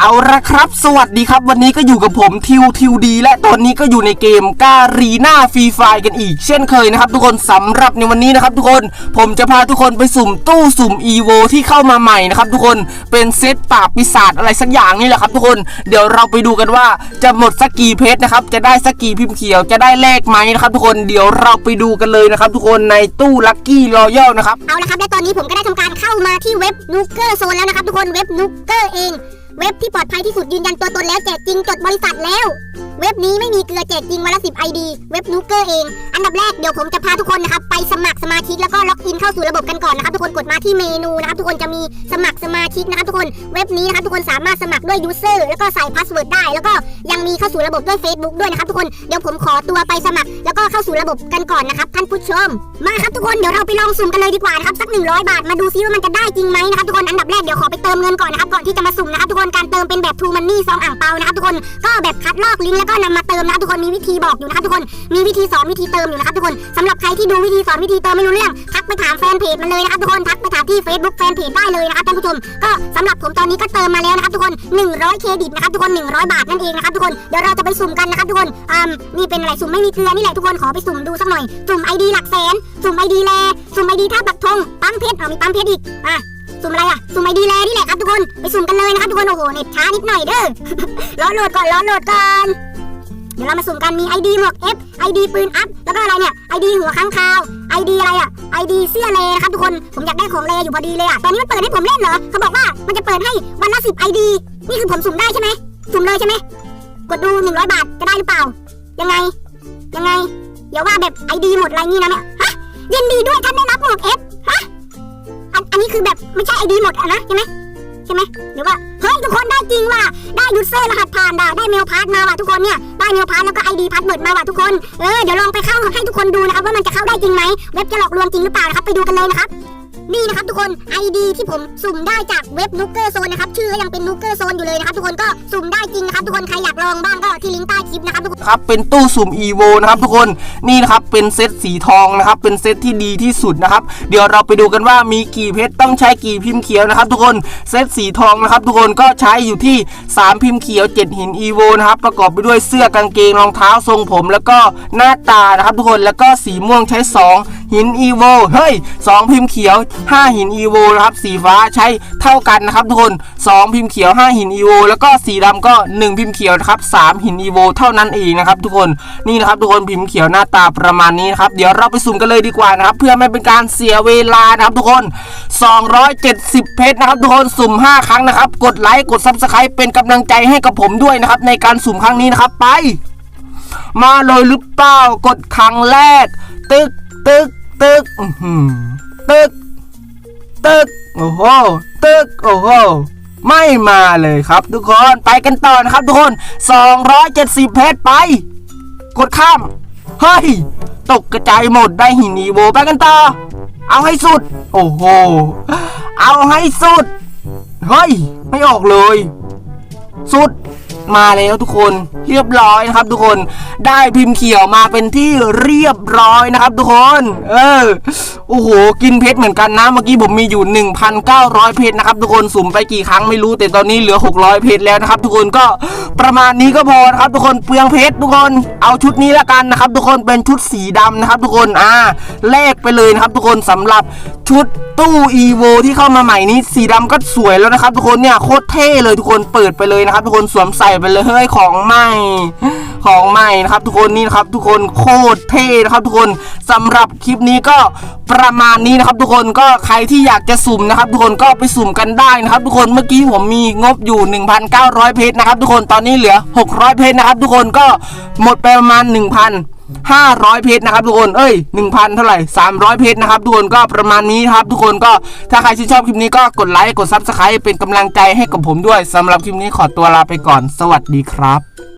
เอาละครับ สวัสดีครับ วันนี้ก็อยู่กับผมทิวทิวดี และตอนนี้ก็อยู่ในเกมการีนาฟรีไฟกันอีก เช่นเคยนะครับ ทุกคนสำหรับในวันนี้นะครับ ทุกคนผมจะพาทุกคนไปสุ่มตู้สุ่มอีโวที่เข้ามาใหม่นะครับ ทุกคนเป็นเซตปราบปีศาจอะไรสักอย่างนี่แหละครับ ทุกคนเดี๋ยวเราไปดูกันว่าจะหมดสักกี่เพชรนะครับจะได้สักกี่พิมพ์เขียวจะได้แลกไหมนะครับ ทุกคนเดี๋ยวเราไปดูกันเลยนะครับ ทุกคนในตู้ลัคกี้รอยัลนะครับเอาละครับและตอนนี้ผมก็ได้ทำการเข้ามาที่เว็บนูเกอร์โซนแล้วนะครับทุกคนเว็บนูเกอร์เอง เว็บที่ปลอดภัยที่สุดยืนยันตัวตนแล้วแจกจริงจดบริษัทแล้ว เว็บนี้ไม่มีเกลือแจกจริงวันละสิบไอดีเว็บนูเกอร์เอง อันดับแรกเดี๋ยวผมจะพาทุกคนนะครับไปสมัครสมาชิกแล้วก็ล็อกอินเข้าสู่ระบบกันก่อนนะครับทุกคนกดมาที่เมนูนะครับทุกคนจะมีสมัครสมาชิกนะครับทุกคนเว็บนี้นะครับทุกคนสามารถสมัครด้วยยูเซอร์แล้วก็ใส่พาสเวิร์ดได้ แล้วก็ยังมีเข้าสู่ระบบด้วย Facebook ด้วยนะครับทุกคนเดี๋ยวผมขอตัวไปสมัคร แล้วก็เข้าสู่ระบบกันก่อนนะครับท่านผู้ชม มาครับทุกคนเดี๋ยวเราไปลองสุ่มกันเลยดีกว่านะครับสัก 100 บาทมาดูซิว่ามันจะได้จริงไหมนะครับทุกคนอันดับแรกเดี๋ยวขอไปเติมเงินก่อนนะครับก่อนที่จะมาสุ่มนะครับทุกคนการเติมเป็นแบบ True Money ซองอ่างเปานะครับทุกคนก็แบบคัดลอกลิงก์แล้วก็นำมาเติมนะทุกคนมีวิธีบอกอยู่นะครับทุกคนมีวิธีสอนวิธีเติมอยู่นะครับทุกคนสำหรับใครที่ดูวิธีสอนวิธีเติมไม่รู้เรื่องทักไปถามแฟนเพจมันเลยนะครับทุกคนทักไปถามที่ Facebook แฟนเพจได้เลยนะครับท่านผู้ชมก็สำหรับผมตอนนี้ก็เติมมาแล้วนะครับทุกคน 100 เครดิตนะครับทุกคน 100 บาทนั่นเองนะครับทุกคนเดี๋ยวเราจะไปสุ่มกันนะครับทุกคนอ่านี่เป็นอะไรสุ่มไม่มีเกลือนี่แหละทุกคนขอไปสุ่มดูสักหน่อยสุ่ม ID หลักแสนสุ่ม ID แลสุ่ม ID ท่าปักธงปั๊มเพชรเอามีปั๊มเพชรอีกอะสุ่มอะไรอะสุ่ม ID แลนี่แหละครับทุกคนไปสุ่มกันเลยนะครับทุกคนโอ้โหเน็ตช้านิดหน่อยเด้อรอโหลดก่อนรอโหลดก่อน เดี๋ยวเรามาสุ่มกันมี ID หมวก F ID ปืนอัพ แล้วก็อะไรเนี่ย ID หัวค้างคาว ID อะไรอะ ID เสื้อเลนะครับทุกคน ผมอยากได้ของเลอยู่พอดีเลยอะ ตอนนี้มันเปิดให้ผมเล่นเหรอ เขาบอกว่ามันจะเปิดให้วันละ10 ID นี่คือผมสุ่มได้ใช่ไหม สุ่มเลยใช่ไหม กดดู 100 บาทจะได้หรือเปล่า ยังไง ยังไงอย่าว่าแบบ ID หมดอะไรนี่นะเนี่ย ฮะยินดีด้วยท่านได้รับหมวก F ฮะ อันอันนี้คือแบบไม่ใช่ ID หมดอะนะใช่ไหมใช่ไหมหรือว่า คนได้จริงว่ะ ได้ยูเซอร์รหัสผ่านด่าได้เมลพาสมาว่ะทุกคนเนี่ย ได้เมลพาสแล้วก็ไอดีพาสเวิร์ดมาว่ะทุกคน เออ เดี๋ยวลองไปเข้าให้ทุกคนดูนะครับว่ามันจะเข้าได้จริงไหม เว็บจะหลอกลวงจริงหรือเปล่านะครับ ไปดูกันเลยนะครับนี่นะครับทุกคน ID ที่ผมสุ่มได้จากเว็บนูเกอร์โซนนะครับ ชื่อก็ยังเป็นนูเกอร์โซนอยู่เลยนะครับทุกคนก็สุ่มได้จริงนะครับทุกคนใครอยากลองบ้าง นะครับเป็นตู้สุ่ม EVO นะครับทุกคนนี่นะครับเป็นเซตสีทองนะครับเป็นเซตที่ดีที่สุดนะครับเดี๋ยวเราไปดูกันว่ามีกี่เพชรต้องใช้กี่พิมพ์เขียวนะครับ ทุกคนเซตสีทองนะครับทุกคนก็ใช้อยู่ที่ 3 พิมพ์เขียว 7 หิน EVO นะครับประกอบไปด้วยเสื้อกางเกงรองเท้าทรงผม แล้วก็หน้าตานะครับทุกคนแล้วก็สีม่วงใช้ 2 หิน EVO เฮ้ย2พิมพ์เขียว 5 หิน EVO นะครับสีฟ้าใช้เท่ากันนะครับทุกคน 2 พิมพ์เขียว 5 หิน EVO แล้วก็สีดำก็ 1 พิมพ์เขียวนะครับ3หิน EVO เท่านั้นเองนะครับทุกคนนี่นะครับทุกคนพิมพ์เขียวหน้าตาประมาณนี้นะครับเดี๋ยวเราไปสุ่มกันเลยดีกว่านะครับเพื่อไม่เป็นการเสียเวลานะครับทุกคน 270 เพชรนะครับทุกคนสุ่ม 5 ครั้งนะครับ กดไลค์กด Subscribe เป็นกำลังใจให้กับผมด้วยนะครับในการสุ่มครั้งนี้นะครับไป มาเลยหรือเปล่ากดครั้งแรก ตึกตึก ตึกตึกตึกโอ้โหตึกโอ้โหไม่มาเลยครับทุกคนไปกันต่อนะครับทุกคน 270 เพชรไป กดข้าม เฮ้ย ตกกระจายหมดได้หินอีโวไปกันต่อ เอาให้สุด โอ้โห เอาให้สุด เฮ้ย ไม่ออกเลย สุด มาแล้วทุกคนเรียบร้อยนะครับ ทุกคนได้พิมพ์เขียวมาเป็นที่เรียบร้อยนะครับ ทุกคน เออโอ้โหกินเพชรเหมือนกันนะเมื่อกี้ผมมีอยู่ 1,900 เพชรนะครับ ทุกคนสุ่มไปกี่ครั้งไม่รู้แต่ตอนนี้เหลือ 600 เพชรแล้วนะครับ ทุกคนก็ประมาณนี้ก็พอนะครับ ทุกคนเปลืองเพชรทุกคนเอาชุดนี้ละกันนะครับ ทุกคนเป็นชุดสีดำนะครับ ทุกคนอ่าแลกไปเลยนะครับ ทุกคนสำหรับชุดตู้อีโวที่เข้ามาใหม่นี้สีดำก็สวยแล้วนะครับ ทุกคนเนี่ยโคตรเท่เลยทุกคนเปิดไปเลยนะครับ ทุกคนสวมใส่ไปเลยเฮ้ยของใหม่ของใหม่นะครับ ทุกคนนี่นะครับทุกคนโคตรเท่นะครับ ทุกคนสำหรับคลิปนี้ก็ประมาณนี้นะครับ ทุกคนก็ใครที่อยากจะสุ่มนะครับ ทุกคนก็ไปสุ่มกันได้นะครับ ทุกคนเมื่อกี้ผมมีงบอยู่ 1,900 เพชรนะครับ ทุกคนตอนนี้เหลือ 600 เพชรนะครับ ทุกคนก็หมดไปประมาณ 1,000 500 เพชรนะครับทุกคน เอ้ย 1,000 เท่าไหร่ 300 เพชรนะครับทุกคนก็ประมาณนี้ครับทุกคนก็ถ้าใครชื่นชอบคลิปนี้ก็กดไลค์ กดซับสไครป์เป็นกำลังใจให้กับผมด้วยสำหรับคลิปนี้ขอตัวลาไปก่อน สวัสดีครับ